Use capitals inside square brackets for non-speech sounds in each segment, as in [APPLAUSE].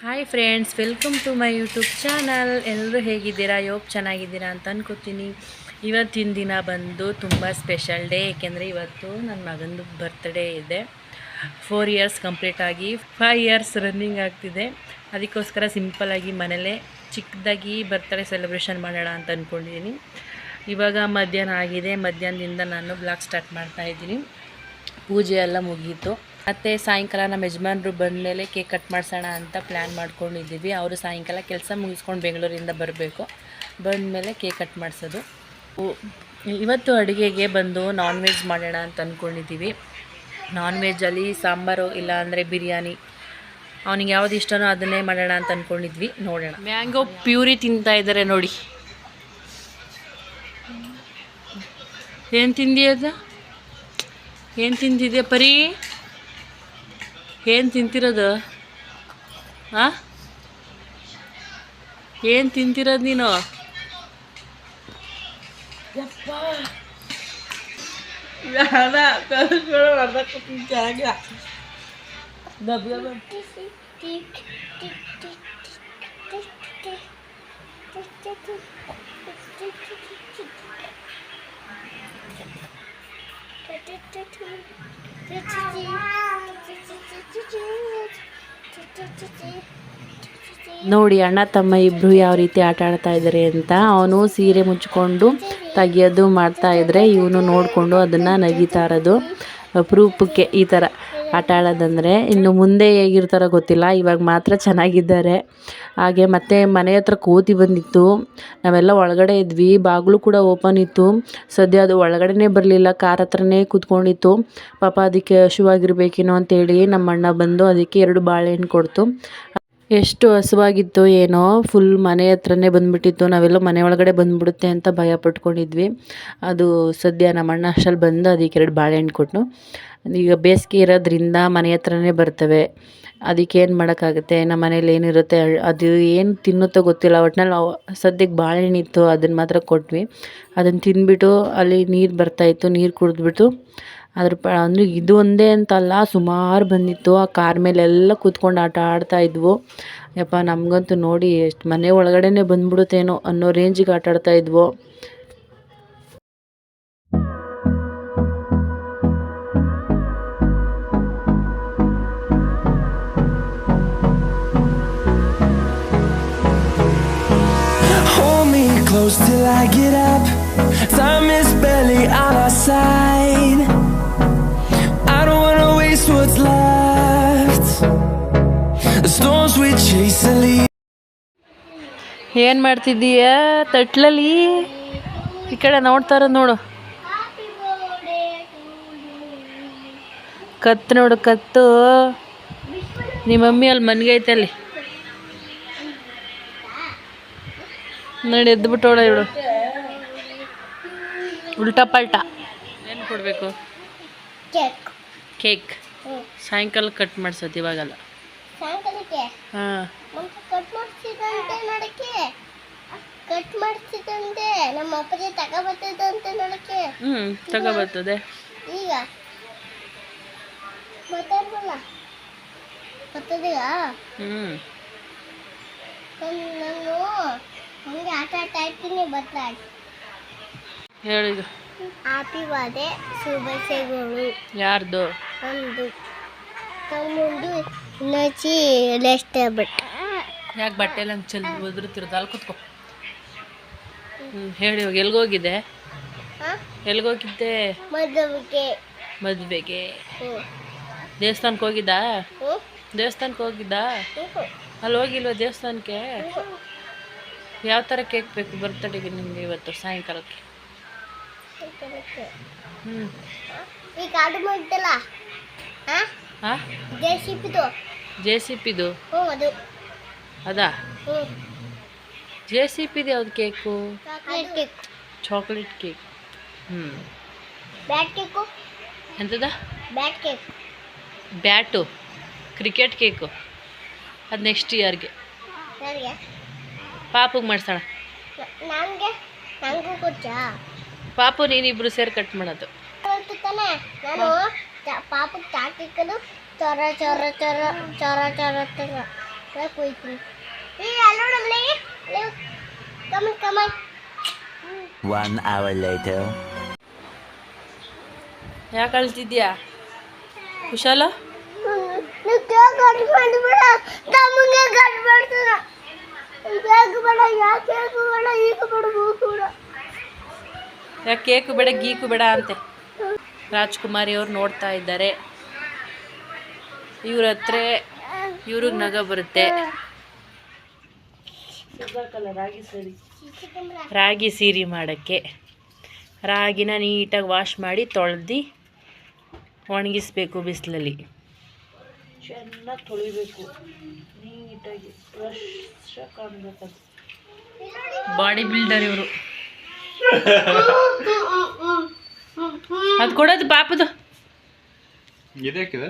Hi friends welcome to my YouTube channel ಎಲ್ಲರೂ ಹೇಗಿದ್ದೀರಾ? ಯೋಪ್ ಚೆನ್ನಾಗಿದ್ದೀರಾ ಅಂತ ಅನ್ಕೋತೀನಿ. ಇವತ್ತಿನ ದಿನ ಬಂದು ತುಂಬ ಸ್ಪೆಷಲ್ ಡೇ ಏಕೆಂದರೆ ಇವತ್ತು ನನ್ನ ಮಗಂದು ಬರ್ತ್ಡೇ ಇದೆ. ಫೋರ್ ಇಯರ್ಸ್ ಕಂಪ್ಲೀಟ್ ಆಗಿ ಫೈವ್ ಇಯರ್ಸ್ ರನ್ನಿಂಗ್ ಆಗ್ತಿದೆ. ಅದಕ್ಕೋಸ್ಕರ ಸಿಂಪಲ್ಲಾಗಿ ಮನೇಲೇ ಚಿಕ್ಕದಾಗಿ ಬರ್ತ್ಡೇ ಸೆಲೆಬ್ರೇಷನ್ ಮಾಡೋಣ ಅಂತ ಅಂದ್ಕೊಂಡಿದ್ದೀನಿ ಇವಾಗ ಮಧ್ಯಾಹ್ನ ಆಗಿದೆ. ಮಧ್ಯಾಹ್ನದಿಂದ ನಾನು ಬ್ಲಾಗ್ ಸ್ಟಾರ್ಟ್ ಮಾಡ್ತಾಯಿದ್ದೀನಿ ಪೂಜೆ ಎಲ್ಲ ಮುಗೀತು. ಮತ್ತು ಸಾಯಂಕಾಲ ನಮ್ಮ ಯಜಮಾನ್ರು ಬಂದಮೇಲೆ ಕೇಕ್ ಕಟ್ ಮಾಡಿಸೋಣ ಅಂತ ಪ್ಲ್ಯಾನ್ ಮಾಡ್ಕೊಂಡಿದ್ದೀವಿ. ಅವರು ಸಾಯಂಕಾಲ ಕೆಲಸ ಮುಗಿಸ್ಕೊಂಡು ಬೆಂಗಳೂರಿಂದ ಬರಬೇಕು. ಬಂದಮೇಲೆ ಕೇಕ್ ಕಟ್ ಮಾಡಿಸೋದು. ಇವತ್ತು ಅಡುಗೆಗೆ ಬಂದು ನಾನ್ ವೆಜ್ ಮಾಡೋಣ ಅಂತ ಅಂದ್ಕೊಂಡಿದ್ದೀವಿ ನಾನ್ ವೆಜ್ಜಲ್ಲಿ ಸಾಂಬಾರು ಇಲ್ಲ ಅಂದರೆ ಬಿರಿಯಾನಿ. ಅವನಿಗೆ ಯಾವ್ದು ಇಷ್ಟನೋ ಅದನ್ನೇ ಮಾಡೋಣ ಅಂತ ಅಂದ್ಕೊಂಡಿದ್ವಿ ನೋಡೋಣ. ಮ್ಯಾಂಗೋ ಪ್ಯೂರಿ ತಿಂತಾ ಇದ್ದಾರೆ ನೋಡಿ. ಏನು ತಿಂದಿಯದ ಏನು ತಿಂದಿದೆ ಪರಿ? ಏನು ತಿಂತಿರೋದು? ಹಾಂ ಏನು ತಿಂತಿರೋದು ನೀನು? ನೋಡಿ ಅಣ್ಣ, ತಮ್ಮ ಇಬ್ಬರು ಯಾವ ರೀತಿ ಆಟ ಆಡ್ತಾ ಇದ್ದಾರೆ ಅಂತ. ಅವನು ಸೀರೆ ಮುಚ್ಕೊಂಡು ತೆಗಿಯೋದು ಮಾಡ್ತಾ ಇದ್ರೆ ಇವನು ನೋಡಿಕೊಂಡು ಅದನ್ನು ನಗಿತಾ ಇರೋದು. ಅಪರೂಪಕ್ಕೆ ಈ ಥರ ಆಟ ಆಡೋದಂದರೆ ಇನ್ನು ಮುಂದೆ ಹೇಗಿರ್ತಾರೋ ಗೊತ್ತಿಲ್ಲ, ಇವಾಗ ಮಾತ್ರ ಚೆನ್ನಾಗಿದ್ದಾರೆ. ಹಾಗೆ ಮತ್ತೆ ಮನೆ ಹತ್ರ ಕೋತಿ ಬಂದಿತ್ತು, ನಾವೆಲ್ಲ ಒಳಗಡೆ ಇದ್ವಿ, ಬಾಗಿಲು ಕೂಡ ಓಪನ್ ಇತ್ತು. ಸದ್ಯ ಅದು ಒಳಗಡೆನೇ ಬರಲಿಲ್ಲ, ಕಾರ್ ಹತ್ರನೇ ಕೂತ್ಕೊಂಡಿತ್ತು. ಪಾಪ ಅದಕ್ಕೆ ಹಶುವಾಗಿರ್ಬೇಕೇನೋ ಅಂತೇಳಿ ನಮ್ಮ ಅಣ್ಣ ಬಂದು ಅದಕ್ಕೆ ಎರಡು ಬಾಳೆಹಣ್ಣು ಕೊಡ್ತು. ಎಷ್ಟು ಹಸುವಾಗಿತ್ತು ಏನೋ ಫುಲ್ ಮನೆ ಹತ್ರನೇ ಬಂದುಬಿಟ್ಟಿತ್ತು. ನಾವೆಲ್ಲ ಮನೆ ಒಳಗಡೆ ಬಂದುಬಿಡುತ್ತೆ ಅಂತ ಭಯ ಪಟ್ಕೊಂಡಿದ್ವಿ. ಅದು ಸದ್ಯ ನಮ್ಮ ಅಣ್ಣ ಅಷ್ಟಲ್ಲಿ ಬಂದು ಅದಕ್ಕೆ ಎರಡು ಬಾಳೆಹಣ್ಣು ಕೊಟ್ಟು ಈಗ ಬೇಸಿಗೆ ಇರೋದ್ರಿಂದ ಮನೆ ಹತ್ರನೇ ಬರ್ತವೆ. ಅದಕ್ಕೆ ಏನು ಮಾಡೋಕ್ಕಾಗುತ್ತೆ? ನಮ್ಮ ಮನೇಲಿ ಏನಿರುತ್ತೆ? ಅದು ಏನು ತಿನ್ನುತ್ತೋ ಗೊತ್ತಿಲ್ಲ. ಒಟ್ನಲ್ಲಿ ನಾವು ಸದ್ಯಕ್ಕೆ ಬಾಳೆಹಣ್ಣು ಇತ್ತು, ಅದನ್ನು ಮಾತ್ರ ಕೊಟ್ವಿ. ಅದನ್ನು ತಿಂದ್ಬಿಟ್ಟು ಅಲ್ಲಿ ನೀರು ಬರ್ತಾಯಿತ್ತು ನೀರು ಕುಡಿದ್ಬಿಟ್ಟು ಅದ್ರ ಪ, ಅಂದರೆ ಇದು ಒಂದೇ ಅಂತಲ್ಲ, ಸುಮಾರು ಬಂದಿತ್ತು ಆ ಕಾರ್ ಮೇಲೆಲ್ಲ ಕೂತ್ಕೊಂಡು ಆಟ ಆಡ್ತಾ ಇದ್ವು ಯಪ್ಪ, ನಮಗಂತೂ ನೋಡಿ ಎಷ್ಟು ಮನೆ ಒಳಗಡೆನೇ ಬಂದ್ಬಿಡುತ್ತೇನೋ ಅನ್ನೋ ರೇಂಜಿಗೆ ಆಟ ಆಡ್ತಾ ಇದ್ವು till I get up. Time is barely on our side. ಏನು ಮಾಡ್ತಿದ್ದೀಯ? ತಟ್ಲಲ್ಲಿ? ಈ ಕಡೆ ನೋಡ್ತಾರ ನೋಡು. ಕತ್ತು ನೋಡು ಕತ್ತು. ನಿಮ್ಮ ಮಮ್ಮಿ ಅಲ್ಲಿ ಮನ್ಗೈತೆ ಅಲ್ಲಿ. ನೋಡಿ ಎದ್ದುಬಿಟ್ಟೋಳ ಇವಳು ಉಲ್ಟಾ ಪಲ್ಟಾ. ಏನು ಕೊಡಬೇಕು? ಕೇಕ್. ಕೇಕ್. ಸಾಯಂಕಾಲ ಕಟ್ ಮಾಡ್ಸೋದು ಇವಾಗಲ್ಲ. ಸಾಯಂಕಾಲಕ್ಕೆ ಹಾಂ. ಕಟ್ ಮಾಡ್ಸಿದಂತೆ ನೋಡಕ್ಕೆ ಕಟ್ ಮಾಡ್ಸಿದಂತೆ? ನಮ್ಮ ಅಪ್ಪಾಜಿ ತಗೊಬರ್ತಿದ್ದಂತೆ ನೋಡಕ್ಕೆ ಹ್ಞೂ ತಗೋಬರ್ತದೆ. ಈಗ ಮಾತಾಡ್ಬಲ್ಲ ಬರ್ತದೀಗ ಹ್ಮ್. ನಾನು ಹಂಗೆ ಆಟ ಆಡ್ತಾ ಇರ್ತೀನಿ ಬದಲಾಗಿ ಹೇಳಿದು ಹ್ಯಾಪಿ ಬರ್ಡೇ ಶುಭಾಶಯಗಳು ಯಾರ್ದು? ಒಂದು ತಮ್ಮಂದು. ಇನ್ನೊಚ್ಚಿ ಲೆಸ್ಟ್ ಬಟ್ಟೆ ಯಾಕೆ ಬಟ್ಟೆ ಎಲ್ಲ ಹಂಗೆ ಚೆಲ್ ಒದ್ರುತ್ತಿರೋದು ಅಲ್ಲಿ ಕೂತ್ಕೋ. ಹ್ಞೂ ಹೇಳಿ ಹೋಗಿ ಎಲ್ಗೋಗಿದ್ದೆ ಎಲ್ಗೋಗಿದ್ದೆ ಮದುವೆಗೆ. ಮದುವೆಗೆ. ದೇವಸ್ಥಾನಕ್ಕೆ ಹೋಗಿದ್ದಾ? ದೇವಸ್ಥಾನಕ್ಕೆ ಹೋಗಿದ್ದಾ? ಅಲ್ಲಿ ಹೋಗಿಲ್ವ ದೇವಸ್ಥಾನಕ್ಕೆ? ಯಾವ ಥರ ಕೇಕ್ ಬೇಕು ಬರ್ತಡೆಗೆ ನಿಮಗೆ ಇವತ್ತು ಸಾಯಂಕಾಲಕ್ಕೆ? ಹ್ಞೂ ಈಗ ಕಾಡು ಮಾಡಿದ್ದಲ್ಲ ಹಾಂ? ಹಾಂ ಜೆ ಸಿ ಪಿದು ಅದು. ಜೆ ಸಿ ಪಿದು ಯಾವ್ದು ಕೇಕು? Chocolate cake. ಹ್ಞೂ bat cake. ಎಂಥದ bat cake. Bat. Cricket cake. ಅದು ನೆಕ್ಸ್ಟ್ ಇಯರ್ಗೆ ಪಾಪಗೆ ಮಾಡ್ಸೋಣ. ಪಾಪು ನೀನಿಬ್ರು ಸೇರಿ ಕಟ್ ಮಾಡೋದು. ನಾನು ಪಾಪಕ್ಕೆ ಚಾಕ್ ಇಕ್ಕದು ಚೊರ ಚೊರ ಚೊರ ಚೊರ ಚೊರ ಚೊರ. ಯಾಕೆ ಹೋಯ್ತೀನಿ ಏ ಅಲ್ಲೋ One hour later. ಯಾಕೆ ಅಳ್ತಿದ್ಯಾ? ಕುಶಾಲ? ಬೇಡ. ಯಾ ಕೇಕ್ ಬೇಡ ಈಗ ಬೇಡ ಬೇಡ. ಯಾಕೆ ಕೇಕು ಬೇಡ ಗೀಕು ಬೇಡ ಅಂತೆ. ರಾಜ್ಕುಮಾರಿ ಅವ್ರು ನೋಡ್ತಾ ಇದ್ದಾರೆ. ಇವ್ರ ಹತ್ರ ಇವ್ರಿಗೆ ನಗ ಬರುತ್ತೆ. ರಾಗಿ ಸರಿ. ರಾಗಿ ಸೀರೆ ಮಾಡೋಕ್ಕೆ. ರಾಗಿನ ನೀಟಾಗಿ ವಾಶ್ ಮಾಡಿ ತೊಳೆದು ಒಣಗಿಸ್ಬೇಕು ಬಿಸಿಲಲ್ಲಿ. ಚೆನ್ನಾಗಿ ತೊಳಿಬೇಕು. ನೀಟಾಗಿ ಫ್ರೆಶ್ ಕಾಣ್ಬೇಕು ಬಾಡಿ ಬಿಲ್ಡರ್ ಇವರು. ಅದು ಕೊಡೋದು ಪಾಪದು ಇದಕ್ಕಿದೆ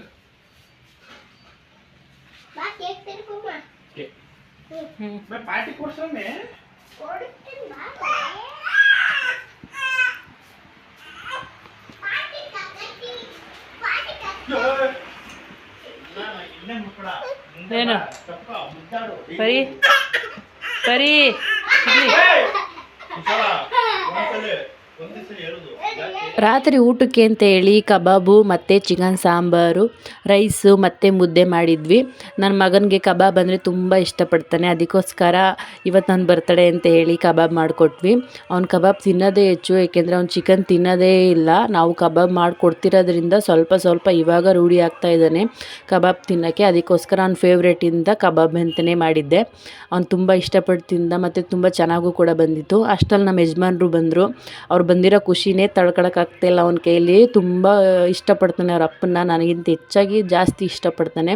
ಬಾ ಕೇಕ್ ತಿನ್ಕೊಮ್ಮ ಹ್ಞೂ ಪಾರ್ಟಿ ಕೊಡ್ಸಮ್ಮೆ ಕೊಡ್ತೀನಿ ಬಾ ಪಾರ್ಟಿ ಕಕ್ಕಿ ಪಾರ್ಟಿ ಕಕ್ಕಿ ಏನು ಬರೀ ಬರೀ ಇಲ್ಲಿ ರಾತ್ರಿ ಊಟಕ್ಕೆ ಅಂತ ಹೇಳಿ ಕಬಾಬು ಮತ್ತು ಚಿಕನ್ ಸಾಂಬಾರು, ರೈಸು ಮತ್ತು ಮುದ್ದೆ ಮಾಡಿದ್ವಿ. ನನ್ನ ಮಗನಿಗೆ ಕಬಾಬ್ ಅಂದರೆ ತುಂಬ ಇಷ್ಟಪಡ್ತಾನೆ. ಅದಕ್ಕೋಸ್ಕರ ಇವತ್ತು ನನ್ನ ಬರ್ತಡೇ ಅಂತ ಹೇಳಿ ಕಬಾಬ್ ಮಾಡಿಕೊಟ್ವಿ. ಅವ್ನು ಕಬಾಬ್ ತಿನ್ನೋದೇ ಹೆಚ್ಚು, ಏಕೆಂದರೆ ಅವ್ನು ಚಿಕನ್ ತಿನ್ನೋದೇ ಇಲ್ಲ. ನಾವು ಕಬಾಬ್ ಮಾಡಿಕೊಡ್ತಿರೋದ್ರಿಂದ ಸ್ವಲ್ಪ ಸ್ವಲ್ಪ ಇವಾಗ ರೂಢಿ ಆಗ್ತಾ ಇದ್ದಾನೆ ಕಬಾಬ್ ತಿನ್ನೋಕ್ಕೆ. ಅದಕ್ಕೋಸ್ಕರ ಅವ್ನ ಫೇವ್ರೇಟಿಂದ ಕಬಾಬ್ ಅಂತಲೇ ಮಾಡಿದ್ದೆ. ಅವ್ನು ತುಂಬ ಇಷ್ಟಪಟ್ಟು ತಿಂದ ಮತ್ತು ತುಂಬ ಚೆನ್ನಾಗೂ ಕೂಡ ಬಂದಿತ್ತು. ಅಷ್ಟಲ್ಲಿ ನಮ್ಮ ಯಜಮಾನರು ಬಂದರು. ಅವ್ರು ಬಂದಿರೋ ಖುಷಿನೇ ತಡ್ಕೊಳಕ್ಕಾಗ್ತಾಯಿಲ್ಲ ಅವನ ಕೈಯಲ್ಲಿ ತುಂಬ ಇಷ್ಟಪಡ್ತಾನೆ ಅವ್ರ ಅಪ್ಪನ ನನಗಿಂತ ಹೆಚ್ಚಾಗಿ ಜಾಸ್ತಿ ಇಷ್ಟಪಡ್ತಾನೆ.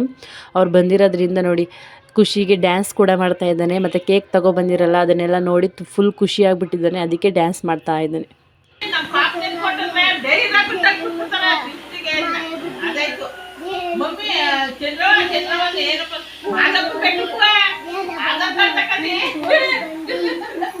ಅವ್ರು ಬಂದಿರೋದ್ರಿಂದ ನೋಡಿ ಖುಷಿಗೆ ಡ್ಯಾನ್ಸ್ ಕೂಡ ಮಾಡ್ತಾ ಇದ್ದಾನೆ. ಮತ್ತು ಕೇಕ್ ತಗೊಬಂದಿರಲ್ಲ ಅದನ್ನೆಲ್ಲ ನೋಡಿ ಫುಲ್ ಖುಷಿ ಆಗಿಬಿಟ್ಟಿದ್ದಾನೆ. ಅದಕ್ಕೆ ಡ್ಯಾನ್ಸ್ ಮಾಡ್ತಾ ಇದ್ದಾನೆ. [LAUGHS]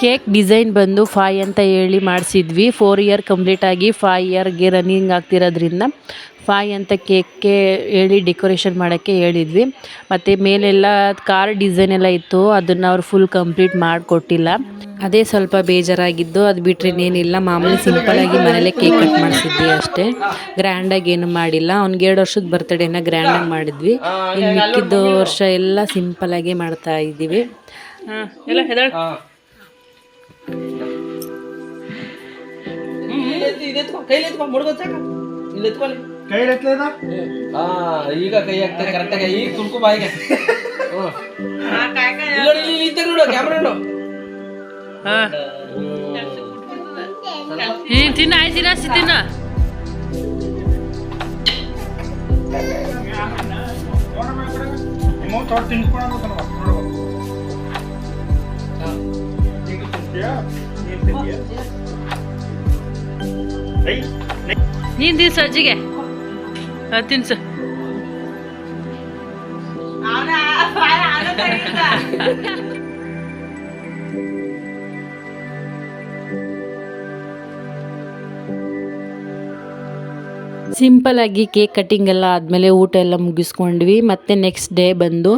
ಕೇಕ್ ಡಿಸೈನ್ ಬಂದು ಫೈ ಅಂತ ಹೇಳಿ ಮಾಡಿಸಿದ್ವಿ. ಫೋರ್ ಇಯರ್ ಕಂಪ್ಲೀಟ್ ಆಗಿ ಫೈ ಇಯರ್ಗೆ ರನ್ನಿಂಗ್ ಆಗ್ತಿರೋದ್ರಿಂದ ಫೈ ಅಂತ ಕೇಕ್ಗೆ ಹೇಳಿ ಡೆಕೋರೇಷನ್ ಮಾಡೋಕ್ಕೆ ಹೇಳಿದ್ವಿ. ಮತ್ತು ಮೇಲೆಲ್ಲ ಕಾರ್ ಡಿಸೈನ್ ಎಲ್ಲ ಇತ್ತು. ಅದನ್ನು ಅವ್ರು ಫುಲ್ ಕಂಪ್ಲೀಟ್ ಮಾಡಿಕೊಟ್ಟಿಲ್ಲ. ಅದೇ ಸ್ವಲ್ಪ ಬೇಜಾರಾಗಿದ್ದು ಅದು ಬಿಟ್ಟರೆ ಇನ್ನೇನಿಲ್ಲ. ಮಾಮೂಲಿ ಸಿಂಪಲಾಗಿ ಮನೇಲೆ ಕೇಕ್ ಕಟ್ ಮಾಡಿಸಿದ್ವಿ ಅಷ್ಟೇ. ಗ್ರ್ಯಾಂಡಾಗಿ ಏನು ಮಾಡಿಲ್ಲ. ಅವ್ನಿಗೆ ಎರಡು ವರ್ಷದ ಬರ್ತಡೇನ ಗ್ರ್ಯಾಂಡಾಗಿ ಮಾಡಿದ್ವಿ. ಇನ್ನು ಮಿಕ್ಕಿದ್ದು ವರ್ಷ ಎಲ್ಲ ಸಿಂಪಲಾಗಿ ಮಾಡ್ತಾ ಇದ್ದೀವಿ. ಈಗ ಕೈ ಹಾಕ್ತಾರೆ ಕರೆಕ್ಟಾಗಿ ಈಗ ತುಳ್ಕೊ ಬಾಯಿಗೆ ಕ್ಯಾಮ್ರಾ ನೋಡು. ಹಾಂ. ನೀನು ತಿನ್ನ, ಆಯ್ತು ತಿನ್ನ ಸಿ ತಿನ್ನ. ನಿಮ್ಮ ತೊಡ್ ತಿನ್ಕೊಂಡು ನೋಡ್ಬೇಕು ಈಗ ತಿಂತೀಯಾ ನೀನ್ ತಿನ್ಸು ಅಜ್ಜಿಗೆ ತಿನ್ಸು ಅವನ ಆಗಿ ಕೇಕ್ ಕಟ್ಟಿಂಗ್ ಎಲ್ಲ ಆದಮೇಲೆ ಊಟ ಎಲ್ಲ ಮುಗಿಸ್ಕೊಂಡ್ವಿ. ಮತ್ತೆ ನೆಕ್ಸ್ಟ್ ಡೇ ಬಂದು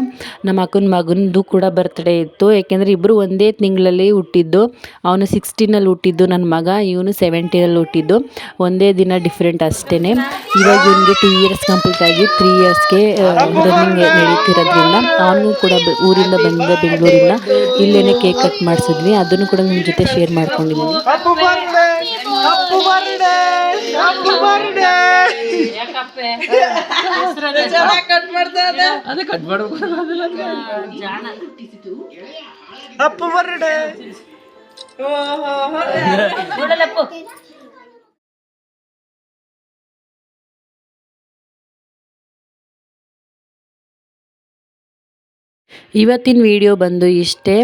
ನಮ್ಮ ಅಕ್ಕನ ಮಗನದು ಕೂಡ ಬರ್ತ್ಡೇ ಇತ್ತು. ಏಕೆಂದರೆ ಇಬ್ಬರು ಒಂದೇ ತಿಂಗಳಲ್ಲಿ ಹುಟ್ಟಿದ್ದು. ಅವನು ಸಿಕ್ಸ್ಟೀನಲ್ಲಿ ಹುಟ್ಟಿದ್ದು ನನ್ನ ಮಗ, ಇವನು ಸೆವೆಂಟೀನಲ್ಲಿ ಹುಟ್ಟಿದ್ದು. ಒಂದೇ ದಿನ ಡಿಫ್ರೆಂಟ್ ಅಷ್ಟೇ ಇವಾಗ ಇವನಿಗೆ ಟೂ ಇಯರ್ಸ್ ಕಂಪ್ಲೀಟ್ ಆಗಿ ತ್ರೀ ಇಯರ್ಸ್ಗೆ ರನ್ನಿಂಗ್ ನಡೀತಿರೋದ್ರಿಂದ ಅವನು ಕೂಡ ಊರಿಂದ ಬಂದ ಬೆಂಗಳೂರಿಂದ ಇಲ್ಲೇನೆ ಕೇಕ್ ಕಟ್ ಮಾಡಿಸಿದ್ವಿ. ಅದನ್ನು ಕೂಡ ನಿಮ್ಮ ಜೊತೆ ಶೇರ್ ಮಾಡ್ಕೊಂಡಿದ್ದೀನಿ. ಅದೇ ಕಟ್ ಮಾಡ್ಬೇಕು ಅಪ್ಪ ಬರ್ಡೆ [LAUGHS] ಇವತ್ತಿನ ವಿಡಿಯೋ ಬಂದು ಇಷ್ಟೇ.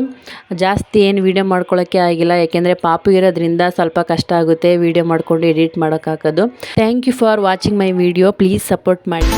ಜಾಸ್ತಿ ಏನು ವೀಡಿಯೋ ಮಾಡ್ಕೊಳ್ಳೋಕ್ಕೆ ಆಗಿಲ್ಲ, ಯಾಕೆಂದರೆ ಪಾಪು ಇರೋದ್ರಿಂದ ಸ್ವಲ್ಪ ಕಷ್ಟ ಆಗುತ್ತೆ ವೀಡಿಯೋ ಮಾಡಿಕೊಂಡು edit ಮಾಡೋಕ್ಕಾಗೋದು thank you for watching my video please support ಮಾಡಿ